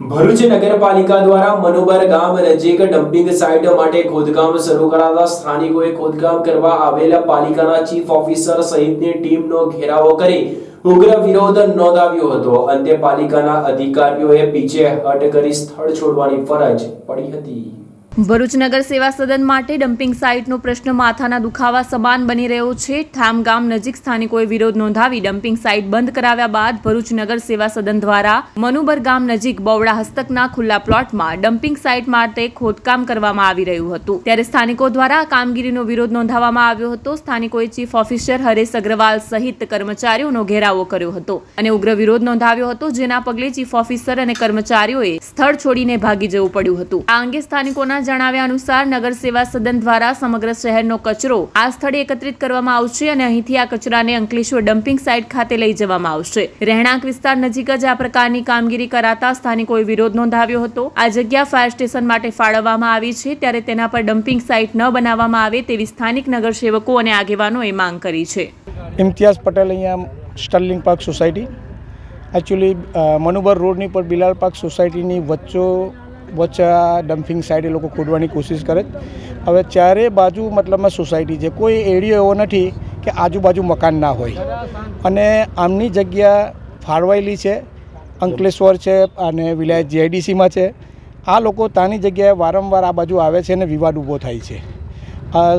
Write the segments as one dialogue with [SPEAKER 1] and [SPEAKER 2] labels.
[SPEAKER 1] ભરૂચ નગરપાલિકા દ્વારા મનોબર ગામ નજીક ડમ્પિંગ સાઇટ માટે ખોદકામ શરૂ કરાતા સ્થાનિકોએ ખોદકામ કરવા આવેલા પાલિકાના ચીફ ઓફિસર સહિતની ટીમનો ઘેરાવો કરી ઉગ્ર વિરોધ નોંધાવ્યો હતો. અંતે પાલિકાના અધિકારીઓએ પીછેહટ કરી સ્થળ છોડવાની ફરજ પડી હતી.
[SPEAKER 2] ભરૂચ નગર સેવા સદન માટે ડમ્પિંગ સાઇટનો પ્રશ્ન માથાના દુખાવા સમાન બની રહ્યો છે. ઠામ ગામ નજીક સ્થાનિકોએ વિરોધ નોંધાવી ડમ્પિંગ સાઇટ બંધ કરાવ્યા બાદ ભરૂચ નગર સેવા સદન દ્વારા મનુબર ગામ નજીક બવડા હસ્તકના ખુલ્લા પ્લોટમાં ડમ્પિંગ સાઇટ માટે ખોદકામ કરવામાં આવી રહ્યું હતું. ત્યારે સ્થાનિકો દ્વારા આ કામગીરીનો વિરોધ નોંધાવવામાં આવ્યો હતો. સ્થાનિકોએ ચીફ ઓફિસર હરેશ અગ્રવાલ સહિત કર્મચારીઓનો ઘેરાવો કર્યો હતો અને ઉગ્ર વિરોધ નોંધાવ્યો હતો, જેના પગલે ચીફ ઓફિસર અને કર્મચારીઓએ સ્થળ છોડીને ભાગી જવું પડ્યું હતું. આ અંગે સ્થાનિકોના જણાવ્યા અનુસાર નગર સેવા સદન દ્વારા સમગ્ર શહેરનો કચરો આ સ્થળે એકત્રિત કરવામાં આવશે અને અહીંથી આ કચરાને અંકલેશ્વર ડમ્પિંગ સાઇટ ખાતે લઈ જવામાં આવશે. રહેણાંક વિસ્તાર નજીક જ આ પ્રકારની કામગીરી કરાતા સ્થાનિકોએ વિરોધ નોંધાવ્યો હતો. આ જગ્યા ફાયર સ્ટેશન માટે ફાળવવામાં આવી છે, ત્યારે તેના પર ડમ્પિંગ સાઇટ ન બનાવવામાં આવે તેવી સ્થાનિક નગરસેવકો અને આગેવાનોએ માંગ કરી છે.
[SPEAKER 3] ઇમ્તિયાઝ પટેલ અહીંયા Sterling Park society. Actually Manubar રોડની પર બિલાલ પાર્ક સોસાયટીની વચ્ચો વચ્ચે ડમ્પિંગ સાઇડ એ લોકો ખોદવાની કોશિશ કરે હવે ચારે બાજુ મતલબમાં સોસાયટી છે. કોઈ એરિયો એવો નથી કે આજુબાજુ મકાન ના હોય. અને આમની જગ્યા ફાળવાયેલી છે. અંકલેશ્વર છે અને વિલાયત જીઆઈડીસીમાં છે. આ લોકો તાની જગ્યાએ વારંવાર આ બાજુ આવે છે અને વિવાદ ઊભો થાય છે.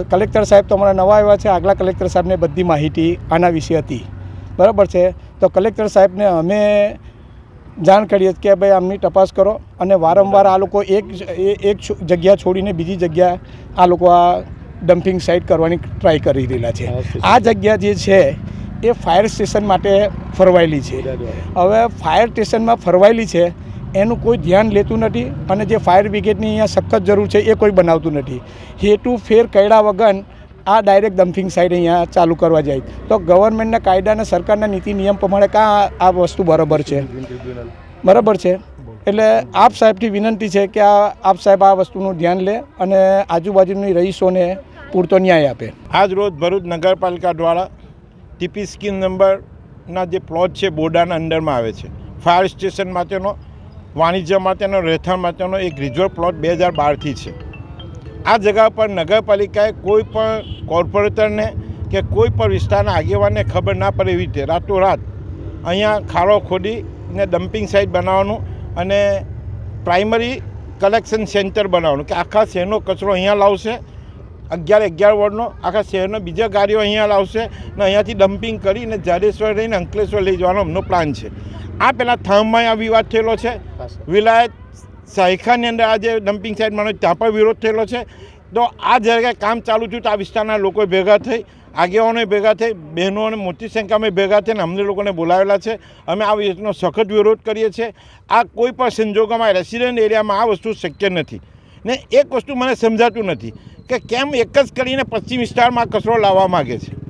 [SPEAKER 3] કલેક્ટર સાહેબ તો હમણાં નવા આવ્યા છે. આગલા કલેક્ટર સાહેબને બધી માહિતી આના વિશે હતી. બરાબર છે? તો કલેક્ટર સાહેબને અમે જાણ કરીએ કે ભાઈ આમની તપાસ કરો અને વારંવાર આ લોકો એક એક જગ્યા છોડીને બીજી જગ્યા આ લોકો આ ડમ્પિંગ સાઇટ કરવાની ટ્રાય કરી રહેલા છે. આ જગ્યા જે છે એ ફાયર સ્ટેશન માટે ફરવાયેલી છે. હવે ફાયર સ્ટેશનમાં ફરવાયેલી છે એનું કોઈ ધ્યાન લેતું નથી અને જે ફાયર બ્રિગેડની અહીંયા સખત જરૂર છે એ કોઈ બનાવતું નથી. હેતુ ફેર કર્યા વગર આ ડાયરેક્ટ ડમ્પિંગ સાઇટ અહીંયા ચાલુ કરવા જાય. તો ગવર્મેન્ટના કાયદા અને સરકારના નીતિ નિયમ પ્રમાણે કાં આ વસ્તુ બરાબર છે? બરાબર છે? એટલે આપ સાહેબથી વિનંતી છે કે આ, આપ સાહેબ આ વસ્તુનું ધ્યાન લે અને આજુબાજુની રહીશોને પૂરતો ન્યાય આપે.
[SPEAKER 4] આજ રોજ ભરૂચ નગરપાલિકા દ્વારા ટીપી સ્કીમ નંબરના જે પ્લોટ છે બોડાના અંડરમાં આવે છે. ફાયર સ્ટેશન માટેનો, વાણિજ્ય માટેનો રહેઠાણ માટેનો એક રિઝર્વ પ્લોટ બે હજાર બારથી છે. આ જગા પર નગરપાલિકાએ કોઈ પણ કોર્પોરેટરને કે કોઈ પણ વિસ્તારના આગેવાનને ખબર ના પડે એવી રીતે રાતોરાત અહીંયા ખાડો ખોદીને ડમ્પિંગ સાઇટ બનાવવાનું અને પ્રાઇમરી કલેક્શન સેન્ટર બનાવવાનું કે આખા શહેરનો કચરો અહીંયા લાવશે અગિયાર અગિયાર વોર્ડનો આખા શહેરનો બીજા ગાડીઓ અહીંયા લાવશે ને અહીંયાથી ડમ્પિંગ કરીને જાડેશ્વર રહીને અંકલેશ્વર લઈ જવાનો અમનો પ્લાન છે. આ પહેલાં થામમાં આ વિવાદ થયેલો છે. વિલાયત સાયખાની અંદર આ જે ડમ્પિંગ સાઇટ મને ત્યાં પણ વિરોધ થયેલો છે. તો આ જગ્યાએ કામ ચાલુ થયું તો આ વિસ્તારના લોકો ભેગા થઈ, આગેવાનોએ ભેગા થઈ, બહેનો અને મોટી સંખ્યામાં ભેગા થઈને અમને લોકોને બોલાવેલા છે. અમે આ વસ્તુનો સખત વિરોધ કરીએ છીએ. આ કોઈ પણ સંજોગોમાં રેસિડેન્ટ એરિયામાં આ વસ્તુ શક્ય નથી. ને એક વસ્તુ મને સમજાતું નથી કે કેમ એક જ કરીને પશ્ચિમ વિસ્તારમાં કચરો લાવવા માગે છે?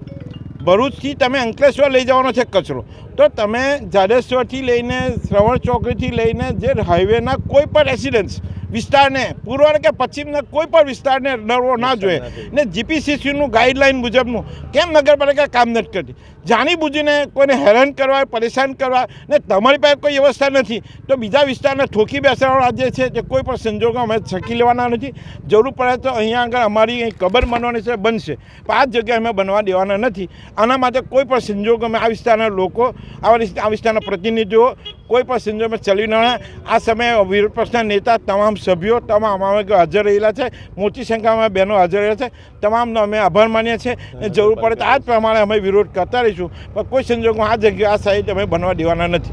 [SPEAKER 4] ભરૂચથી તમે અંકલેશ્વર લઈ જવાનો છે કચરો. તો તમે જાડેશ્વરથી લઈને શ્રવણ ચોકડીથી લઈને જે હાઈવેના કોઈ પણ રેસિડન્સ વિસ્તારને પૂર્વ કે પશ્ચિમના કોઈ પણ વિસ્તારને ડરવો ના જોઈએ. ને જીપીસીસીનું ગાઈડલાઈન મુજબનું કેમ નગરપાલિકા કામ નથી કરતી? જાણી બુજીને કોઈને હેરાન કરવા પરેશાન કરવા ને તમારી પાસે કોઈ વ્યવસ્થા નથી તો બીજા વિસ્તારને ઠોકી બેસાડવાના જે છે તે કોઈ પણ સંજોગો અમે છકી લેવાના નથી. જરૂર પડે તો અહીંયા આગળ અમારી અહીં કબર બનવાની છે બનશે. પણ આ જગ્યાએ અમે બનવા દેવાના નથી. આના માટે કોઈ પણ સંજોગો અમે આ વિસ્તારના લોકો આવા આ વિસ્તારના પ્રતિનિધિઓ કોઈ પણ સંજોગમાં ચલી ન આ સમયે વિરોધ પક્ષના નેતા તમામ સભ્યો, તમામ અમે હાજર રહેલા છે. મોટી સંખ્યામાં બહેનો હાજર રહેલા છે. તમામનો અમે આભાર માનીએ છીએ. જરૂર પડે તો આ જ પ્રમાણે અમે વિરોધ કરતા રહીશું. પણ કોઈ સંજોગોમાં આ જગ્યા આ સાઈડ અમે બનવા દેવાના નથી.